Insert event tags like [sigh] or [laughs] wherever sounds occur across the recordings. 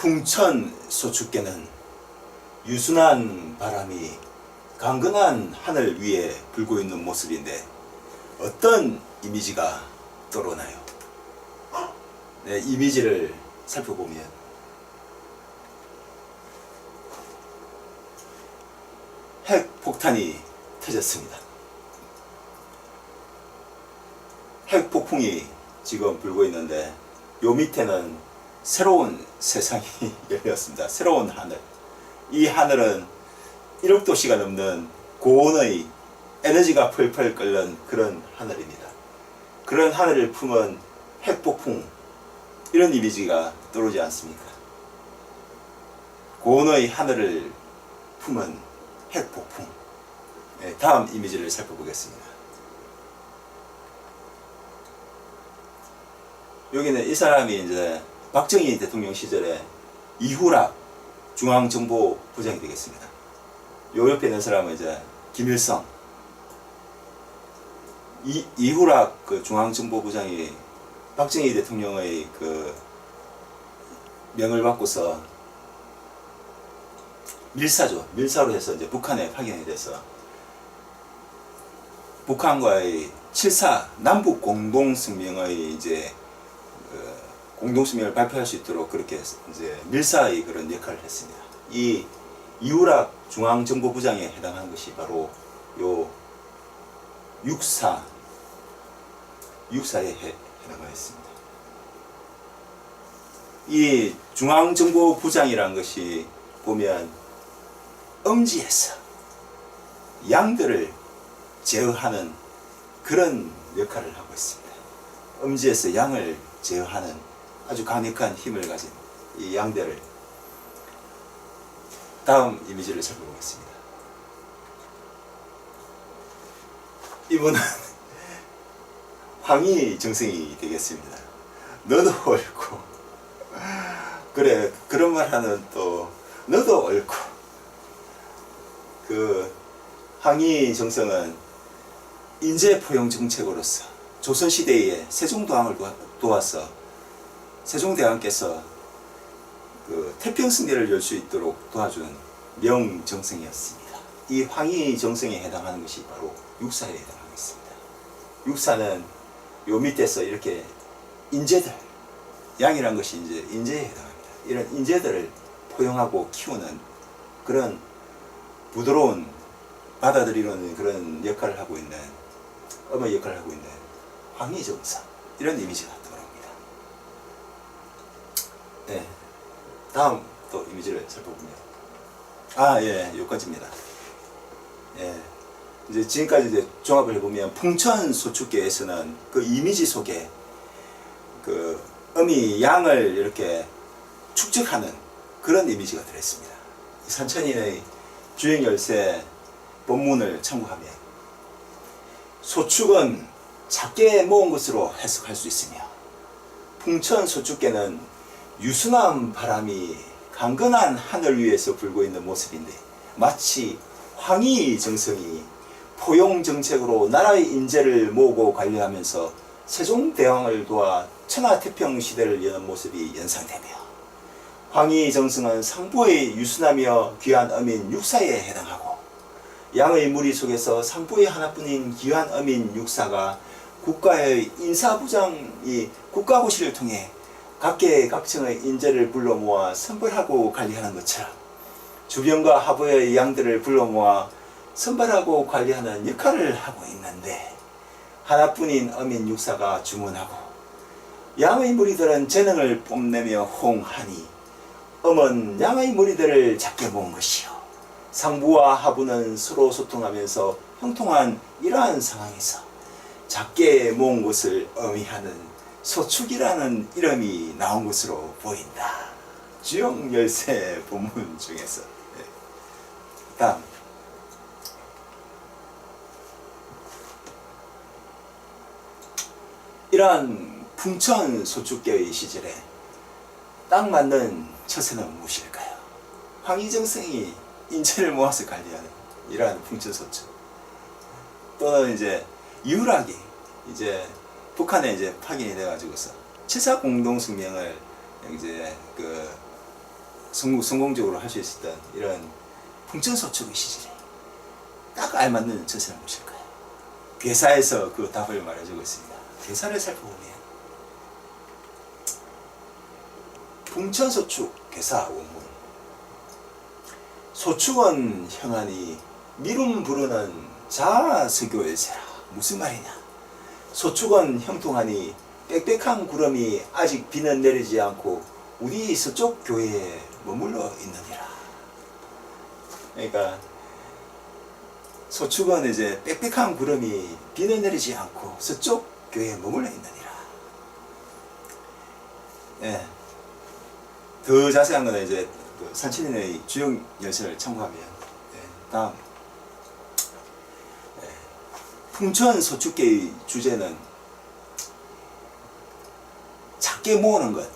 풍천 소축계는 유순한 바람이 강건한 하늘 위에 불고 있는 모습인데 어떤 이미지가 떠오르나요? 네, 이미지를 살펴보면 핵폭탄이 터졌습니다. 핵폭풍이 지금 불고 있는데 요 밑에는 새로운 세상이 [laughs] 열렸습니다. 새로운 하늘. 이 하늘은 1억 도시가 넘는 고온의 에너지가 펄펄 끓는 그런 하늘입니다. 그런 하늘을 품은 핵폭풍 이런 이미지가 떠오르지 않습니까? 고온의 하늘을 품은 핵폭풍. 네, 다음 이미지를 살펴보겠습니다. 여기는 이 사람이 이제 박정희 대통령 시절에 이후락 중앙정보부장이 되겠습니다. 요 옆에 있는 사람은 이제 김일성. 이, 이후락 그 중앙정보부장이 박정희 대통령의 그 명을 받고서 밀사죠. 밀사로 해서 이제 북한에 파견이 돼서 북한과의 7사 남북 공동 성명의 이제 그 공동성명을 발표할 수 있도록 그렇게 이제 밀사의 그런 역할을 했습니다. 이 이우락 중앙정보부장에 해당하는 것이 바로 요 육사 육사에 해, 해당하였습니다. 이 중앙정보부장이라는 것이 보면 음지에서 양들을 제어하는 그런 역할을 하고 있습니다. 음지에서 양을 제어하는 아주 강력한 힘을 가진 이 양들을 다음 이미지를 살펴보겠습니다. 이분은 [laughs] 황희 정승이 되겠습니다. 너도 옳고 그래 그런 말 하는 또 너도 옳고 그 황희 정성은 인재 포용 정책으로서 조선 시대에 세종대왕을 도와- 도와서 세종대왕께서 그 태평 승리를 열 수 있도록 도와준 명정성이었습니다. 이 황희 정성에 해당하는 것이 바로 육사에 해당하겠습니다. 육사는 요 밑에서 이렇게 인재들 양이란 것이 이제 인재에 해당합니다. 이런 인재들을 포용하고 키우는 그런 부드러운 받아들이는 그런 역할을 하고 있는 어머 역할을 하고 있는 황희 정사 이런 이미지가. 네, 다음 또 이미지를 살펴보면 아 예, 여기까지입니다. 예, 이제 지금까지 이제 종합을 해보면 풍천 소축계에서는 그 이미지 속에 그 음이 양을 이렇게 축적하는 그런 이미지가 들어있습니다. 이 산천인의 주행 열쇠 본문을 참고하면 소축은 작게 모은 것으로 해석할 수 있으며 풍천 소축계는 유순한 바람이 강건한 하늘 위에서 불고 있는 모습인데 마치 황희 정성이 포용 정책으로 나라의 인재를 모으고 관리하면서 세종대왕을 도와 천하태평 시대를 여는 모습이 연상되며 황희 정성은 상부의 유순하며 귀한 어민 육사에 해당하고 양의 무리 속에서 상부의 하나뿐인 귀한 어민 육사가 국가의 인사부장이 국가고시를 통해 각계 각층의 인재를 불러 모아 선발하고 관리하는 것처럼 주변과 하부의 양들을 불러 모아 선발하고 관리하는 역할을 하고 있는데 하나뿐인 어민 육사가 주문하고 양의 무리들은 재능을 뽐내며 호응하니 엄은 양의 무리들을 작게 모은 것이요. 상부와 하부는 서로 소통하면서 형통한 이러한 상황에서 작게 모은 것을 의미하는 소축이라는 이름이 나온 것으로 보인다. 주영 열쇠 본문 중에서 네. 다음 이러한 풍천 소축계의 시절에 딱 맞는 처세는 무엇일까요? 황희정성이 인재를 모아서 관리하는 이러한 풍천 소축 또는 이제 유락이 이제 북한에 이제 파견이 돼가지고서 칠사 공동성명을 이제 그 성공, 성공적으로 할 수 있었던 이런 풍천소축의 시절에 딱 알맞는 저세는 무엇일까요? 괴사에서 그 답을 말해주고 있습니다. 괴사를 살펴보면 풍천소축 괴사 원문 소축은 형하니 미름 부르는 자서교일세라 무슨 말이냐 소축은 형통하니 빽빽한 구름이 아직 비는 내리지 않고 우리 서쪽 교회에 머물러 있느니라 그러니까 소축은 이제 빽빽한 구름이 비는 내리지 않고 서쪽 교회에 머물러 있느니라 예. 더 자세한 거는 이제 그 산천인의 주영 열쇠를 참고하면 예, 다음 예, 풍천 소축계의 주제는 작게 모으는 것,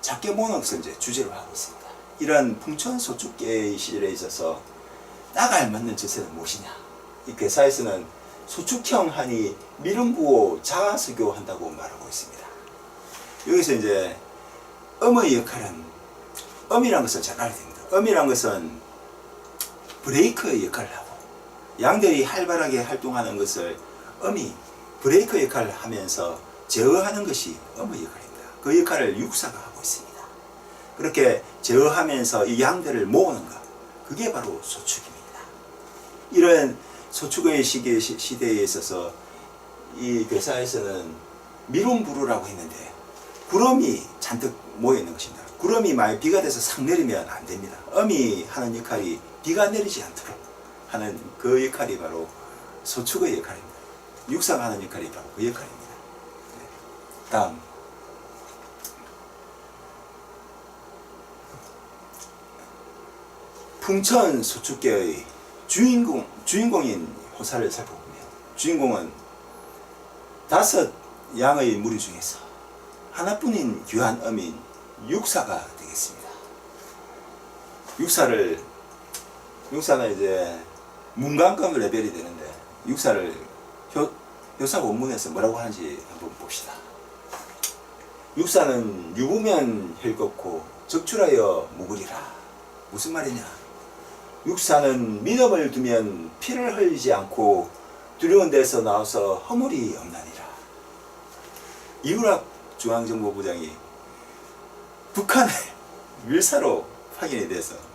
작게 모으는 것을 이제 주제로 하고 있습니다. 이런 풍천 소축계의 시절에 있어서 딱 알맞는 저세는 무엇이냐? 이 괴사에서는 소축형 하니 미름 부어 자아서교 한다고 말하고 있습니다. 여기서 이제 음의 역할은 음이란 것을 잘 알아야 됩니다. 음이란 것은 브레이크의 역할을 하고 양들이 활발하게 활동하는 것을 음이 브레이크 역할을 하면서 제어하는 것이 음의 역할입니다. 그 역할을 육사가 하고 있습니다. 그렇게 제어하면서 이 양들을 모으는 것, 그게 바로 소축입니다. 이런 소축의 시기, 시- 시대에 있어서 이 괴사에서는 미론부루라고 했는데 구름이 잔뜩 모여 있는 것입니다. 구름이 만약 비가 돼서 싹 내리면 안 됩니다. 음이 하는 역할이 비가 내리지 않도록 하는 그 역할이 바로 소축의 역할입니다. 육사가 하는 역할이 바로 그 역할입니다. 네. 다음 풍천 소축계의 주인공 주인공인 호사를 살펴보면 주인공은 다섯 양의 무리 중에서 하나뿐인 귀한 어민 육사가 되겠습니다. 육사를 육사는 이제 문관급 레벨이 되는데 육사를 효, 효사 원문에서 뭐라고 하는지 한번 봅시다. 육사는 유부면 혈겁고 적출하여 묵으리라. 무슨 말이냐? 육사는 믿음을 두면 피를 흘리지 않고 두려운 데서 나와서 허물이 없나니라. 이우락 중앙정보부장이 북한의 [laughs] 밀사로 확인이 돼서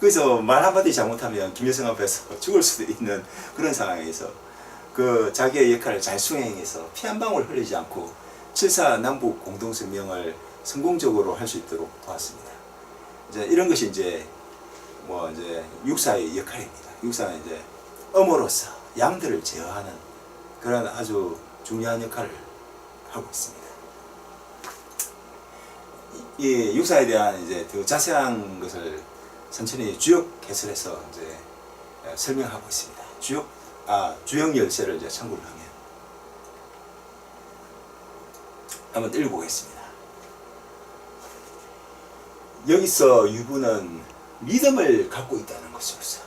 그래서 말 한마디 잘못하면 김여성 앞에서 죽을 수도 있는 그런 상황에서 그 자기의 역할을 잘 수행해서 피 한 방울 흘리지 않고 7사 남북 공동성명을 성공적으로 할 수 있도록 도왔습니다. 이제 이런 것이 이제 뭐 이제 육사의 역할입니다. 육사는 이제 어머로서 양들을 제어하는 그런 아주 중요한 역할을 하고 있습니다. 이, 이 육사에 대한 이제 더 자세한 것을 천천히 주역 해설해서 이제 어, 설명하고 있습니다. 주역 아 주역 열쇠를 이제 참고를 하면 한번 읽어보겠습니다. 여기서 유부는 믿음을 갖고 있다는 것으로서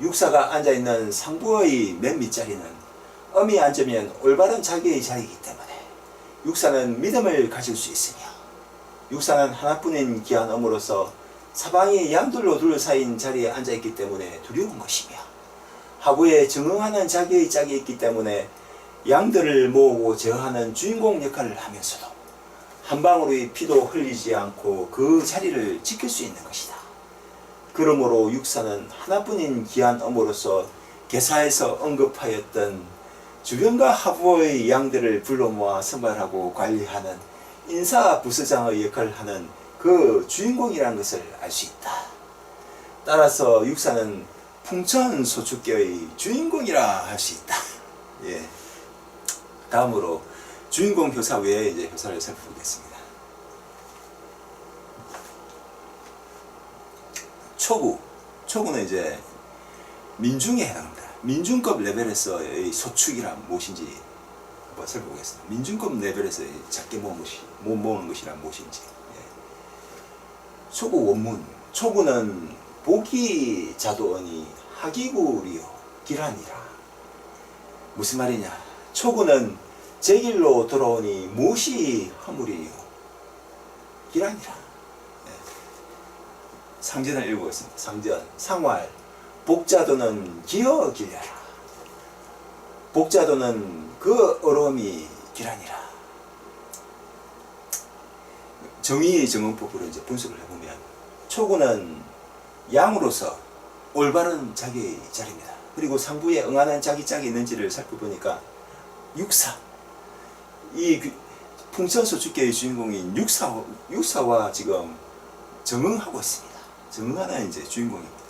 육사가 앉아 있는 상부의 맨 밑자리는 엄이 앉으면 올바른 자기의 자리이기 때문에 육사는 믿음을 가질 수 있으며 육사는 하나뿐인 귀한 엄으로서 사방이 양들로 둘러싸인 자리에 앉아 있기 때문에 두려운 것이며 하부에 증응하는 자기의 짝이 있기 때문에 양들을 모으고 제어하는 주인공 역할을 하면서도 한 방울의 피도 흘리지 않고 그 자리를 지킬 수 있는 것이다. 그러므로 육사는 하나뿐인 귀한 엄으로서 개사에서 언급하였던 주변과 하부의 양들을 불러 모아 선발하고 관리하는 인사 부서장의 역할을 하는 그 주인공이라는 것을 알 수 있다. 따라서 육사는 풍천 소축계의 주인공이라 할 수 있다. [laughs] 예. 다음으로 주인공 교사 외에 이제 교사를 살펴보겠습니다. 초구. 초구는 이제 민중에 해당합니다. 민중급 레벨에서의 소축이란 무엇인지 한번 살펴보겠습니다. 민중급 레벨에서 작게 모은 것이, 못 모으는 것이란 무엇인지. 예. 초구 원문. 초구는 보기 자도언이 하기구리요 기란이라. 무슨 말이냐? 초구는 제 길로 돌아오니 무엇이 허물이요 기란이라. 예. 상전을 읽어보겠습니다. 상전, 상활, 복자도는 기어 길려라. 복자도는 그 어려움이 길하니라. 정의 정언법으로 이제 분석을 해보면 초구는 양으로서 올바른 자기의 자리입니다. 그리고 상부에 응하는 자기 짝이 있는지를 살펴보니까 육사 이 그- 풍천소축계의 주인공인 육사 육사와 지금 정응하고 있습니다. 정응하는 이제 주인공입니다.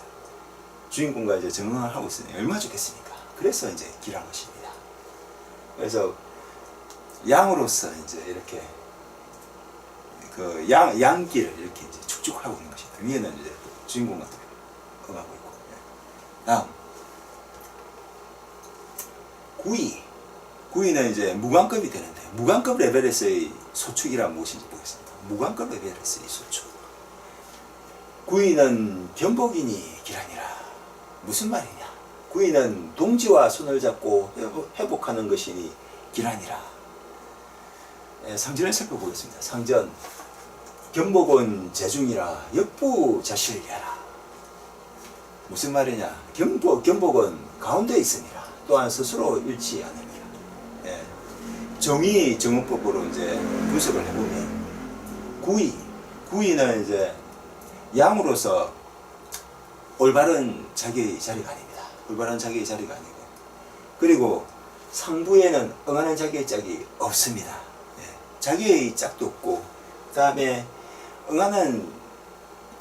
주인공과 이제 정응을 하고 있으니 얼마 좋겠습니까? 그래서 이제 길한 것입니다. 그래서 양으로서 이제 이렇게 그 양, 양기를 이렇게 이제 축축하고 있는 것입니다. 위에는 이제 주인공과 또 응하고 있고. 예. 다음. 구이. 구이는 이제 무관급이 되는데, 무관급 레벨에서의 소축이란 무엇인지 보겠습니다. 무관급 레벨에서의 소축. 구이는 변복이니 기라니라. 무슨 말이냐? 구이는 동지와 손을 잡고 회복- 회복하는 것이니 기라니라. 예, 상전을 살펴보겠습니다. 상전. 견복은 재중이라 역부 자실이라. 무슨 말이냐? 견복, 견복은 가운데 있으니라. 또한 스스로 잃지 않으니라. 예. 정의 정언법으로 이제 분석을 해보면 구의, 구의는 이제 양으로서 올바른 자기의 자리가 아닙니다. 올바른 자기의 자리가 아니고 그리고 상부에는 응하는 자기의 짝이 없습니다. 예. 자기의 짝도 없고 그 다음에 응하는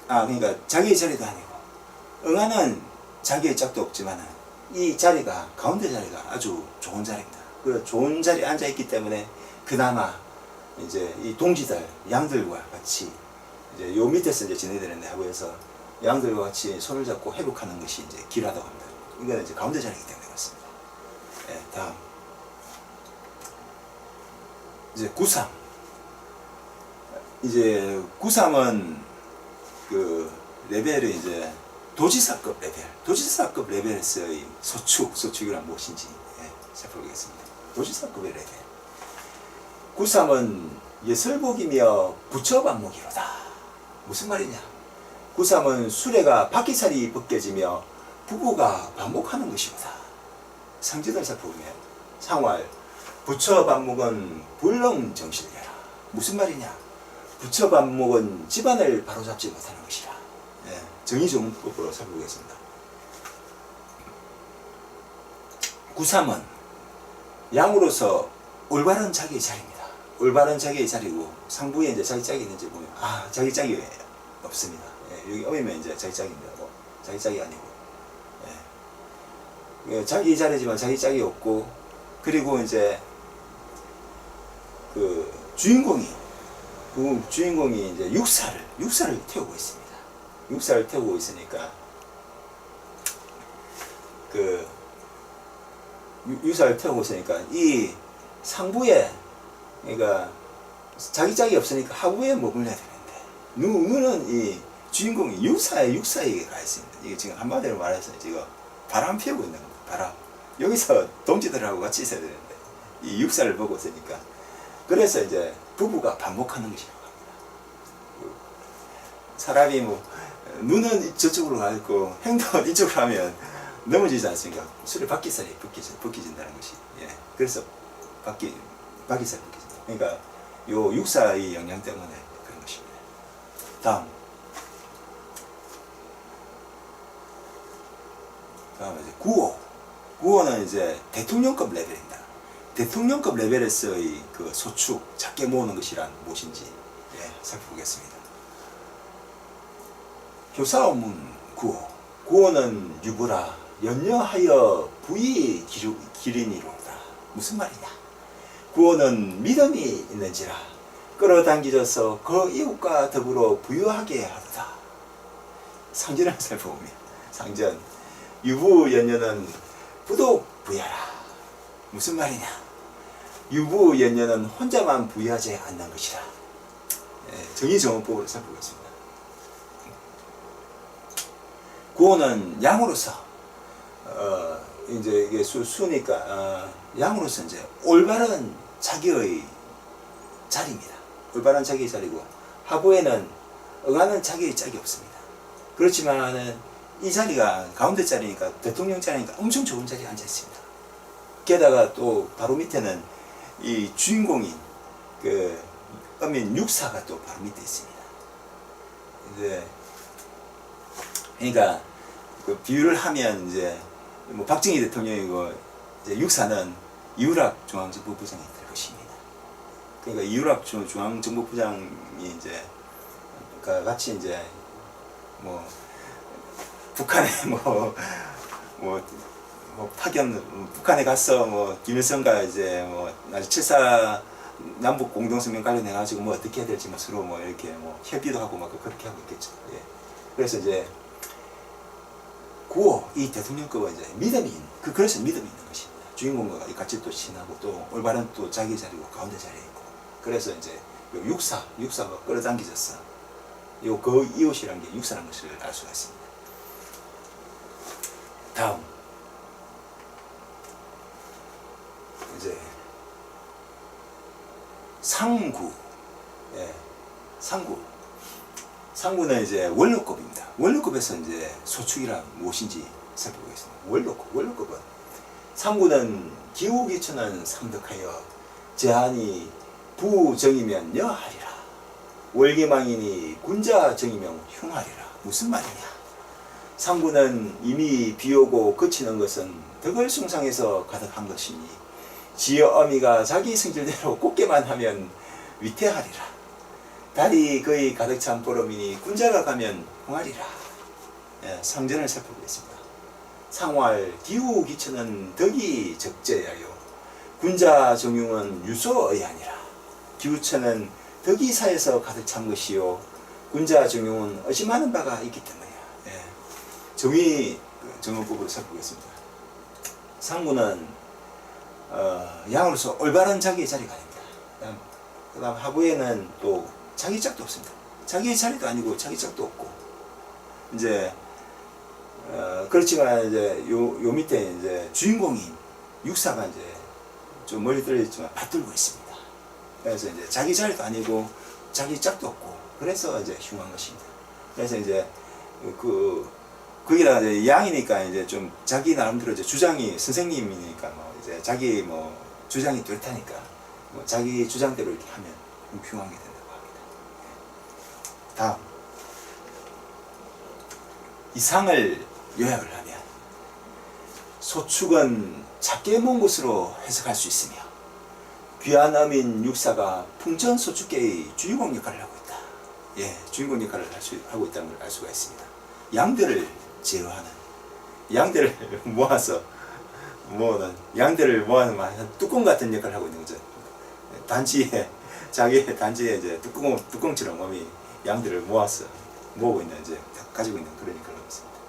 아 그러니까 자기의 자리도 아니고 응하는 자기의 짝도 없지만은 이 자리가 가운데 자리가 아주 좋은 자리입니다. 그 좋은 자리에 앉아 있기 때문에 그나마 이제 이 동지들 양들과 같이 이제 요 밑에서 이제 지내야 되는데 하고 해서 양들과 같이 손을 잡고 회복하는 것이 이제 길하다고 합니다. 이거는 이제 가운데 자리이기 때문에 그렇습니다. 예, 다음 이제 구상 이제 구상은 그 레벨이 이제 도지사급 레벨, 도지사급 레벨에서의 소축, 소축이란 무엇인지 예, 살펴보겠습니다. 도지사급의 레벨. 구삼은 예설복이며 부처반목이로다. 무슨 말이냐? 구삼은 수레가 바퀴살이 벗겨지며 부부가 반복하는 것이로다. 상징을 살펴보면 상활, 부처반목은 불렁정실려라. 무슨 말이냐? 부처 반목은 집안을 바로잡지 못하는 것이라. 예, 정의정법으로 살펴보겠습니다. 구삼은 양으로서 올바른 자기의 자리입니다. 올바른 자기의 자리고 상부에 이제 자기 짝이 있는지 보면 아 자기 짝이 없습니다. 예, 여기 어이면 이제 자기 짝입니다. 뭐, 자기 짝이 아니고 예. 예, 자기 자리지만 자기 짝이 없고 그리고 이제 그 주인공이 그 주인공이 이제 육사를 육사를 태우고 있습니다. 육사를 태우고 있으니까 그 유- 유사를 태우고 있으니까 이 상부에 그러니까 자기 짝이 없으니까 하부에 머물러야 되는데 누, 누는 이 주인공이 육사에 육사에게 가 있습니다. 이게 지금 한마디로 말해서 지금 바람 피우고 있는 겁니다. 바람. 여기서 동지들하고 같이 있어야 되는데 이 육사를 보고 있으니까 그래서 이제 부부가 반복하는 것이라고 합니다. 그 사람이 뭐 눈은 저쪽으로 가 있고 행동은 이쪽으로 하면 넘어지지 않습니까? 술에 바퀴살이 벗기진, 벗기진다는 것이. 예. 그래서 바퀴, 바퀴살이 벗기진다. 그러니까 요 육사의 영향 때문에 그런 것입니다. 다음. 다음에 이제 구호. 구호는 이제 대통령급 레벨입니다. 대통령급 레벨에서의 그 소축, 작게 모으는 것이란 무엇인지 예, 살펴보겠습니다. 교사오문 구호. 구호는 유부라 연여하여 부이 기르, 기린이로다. 무슨 말이냐? 구호는 믿음이 있는지라 끌어당기져서 그 이웃과 더불어 부유하게 하도다. 상전을 살펴보면 상전 유부 연여는 부도 부야라. 무슨 말이냐? 유부 연여는 혼자만 부유하지 않는 것이라. 예, 정의정언법으로 살펴보겠습니다. 구호는 양으로서 어 이제 이게 수, 수니까 어, 양으로서 이제 올바른 자기의 자리입니다. 올바른 자기의 자리고 하부에는 응하는 자기의 짝이 없습니다. 그렇지만은 이 자리가 가운데 자리니까 대통령 자리니까 엄청 좋은 자리에 앉아 있습니다. 게다가 또 바로 밑에는 이 주인공인 그 어민 육사가 또 바로 밑에 있습니다. 이제 그러니까 그 비유를 하면 이제 뭐 박정희 대통령이고 이제 육사는 이우락 중앙정보부장이 될 것입니다. 그러니까 이우락 중- 중앙정보부장이 이제 그 같이 이제 뭐 북한에 [laughs] 뭐, 뭐, 뭐 파견 북한에 가서 뭐 김일성과 이제 뭐 칠사 남북 공동성명 관련해 가지고 뭐 어떻게 해야 될지 뭐 서로 뭐 이렇게 뭐 협의도 하고 막 그렇게 하고 있겠죠. 예. 그래서 이제 구호 이 대통령급은 이제 믿음이 그 그래서 믿음이 있는 것입니다. 주인공과 같이 또 친하고 또 올바른 또 자기 자리고 가운데 자리에 있고 그래서 이제 요 육사 육사가 끌어당겨졌어. 요그 이웃이라는 게 육사라는 것을 알 수가 있습니다. 다음 이제 상구. 예 상구. 상구는 이제 원로급입니다. 원로급에서 이제 소축이란 무엇인지 살펴보겠습니다. 원로급 원로급은 상구는 기후기천은 상덕하여 제한이 부정이면 여하리라. 월계망이니 군자정이면 흉하리라. 무슨 말이냐? 상구는 이미 비오고 그치는 것은 덕을 숭상에서 가득한 것이니 지어 어미가 자기 성질대로 곱게만 하면 위태하리라. 달이 거의 가득 찬 보름이니 군자가 가면 홍하리라. 예, 상전을 살펴보겠습니다. 상활 기후 기천은 덕이 적재하여 군자 정용은 유소의하니라 기후천은 덕이 사에서 가득 찬 것이요 군자 정용은 의심하는 바가 있기 때문이야. 예. 정의 그 정언법으로 살펴보겠습니다. 상구는 어, 양으로서 올바른 자기의 자리가 아닙니다 그다음, 그다음 하부에는 또 자기 짝도 없습니다 자기의 자리도 아니고 자기 짝도 없고 이제 어, 그렇지만 이제 요, 요 밑에 이제 주인공인 육사가 이제 좀 멀리 떨어졌지만 받들고 있습니다. 그래서 이제 자기 자리도 아니고 자기 짝도 없고 그래서 이제 흉한 것입니다. 그래서 이제 그 거기다가 이제 양이니까 이제 좀 자기 나름대로 이제 주장이 선생님이니까 뭐 이제 자기 뭐 주장이 뚜렷하니까 뭐 자기 주장대로 이렇게 하면 좀 흉한 게 된다고 합니다. 다음 이 상을 요약을 하면 소축은 작게 먼 곳으로 해석할 수 있으며 귀한 어민 육사가 풍천소축계의 주인공 역할을 하고 있다. 예, 주인공 역할을 할 수, 하고 있다는 걸 알 수가 있습니다. 양들을 제어하는 양들을 [laughs] 모아서 모으는 양들을 모아는 한 뚜껑 같은 역할을 하고 있는 거죠. 단지에 자기 단지에 이제 뚜껑 뚜껑처럼 몸이 양들을 모아서 모으고 있는 이제 가지고 있는 그런 역할을 하고 있습니다.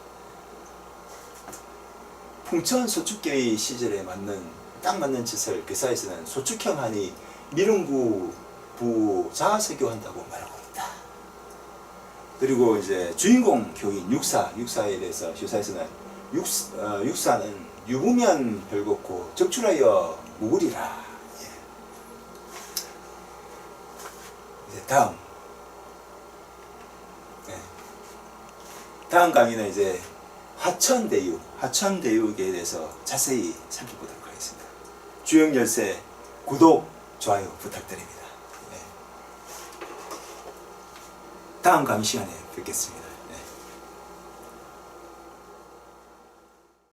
풍천 소축계의 시절에 맞는 딱 맞는 짓을 괴사에서는 소축형 하니 미릉구 부 자세교한다고 말하고. 그리고 이제 주인공 교인 육사 육사에 대해서 교사에서는 육, 어, 육사는 유부면 별곡고 적출하여 무구리라. 예. 이제 다음. 네. 다음 강의는 이제 하천대육, 하천대육에 대해서 자세히 살펴보도록 하겠습니다. 주영 열쇠 구독, 좋아요 부탁드립니다. 네. 다음 강의 시간에 뵙겠습니다.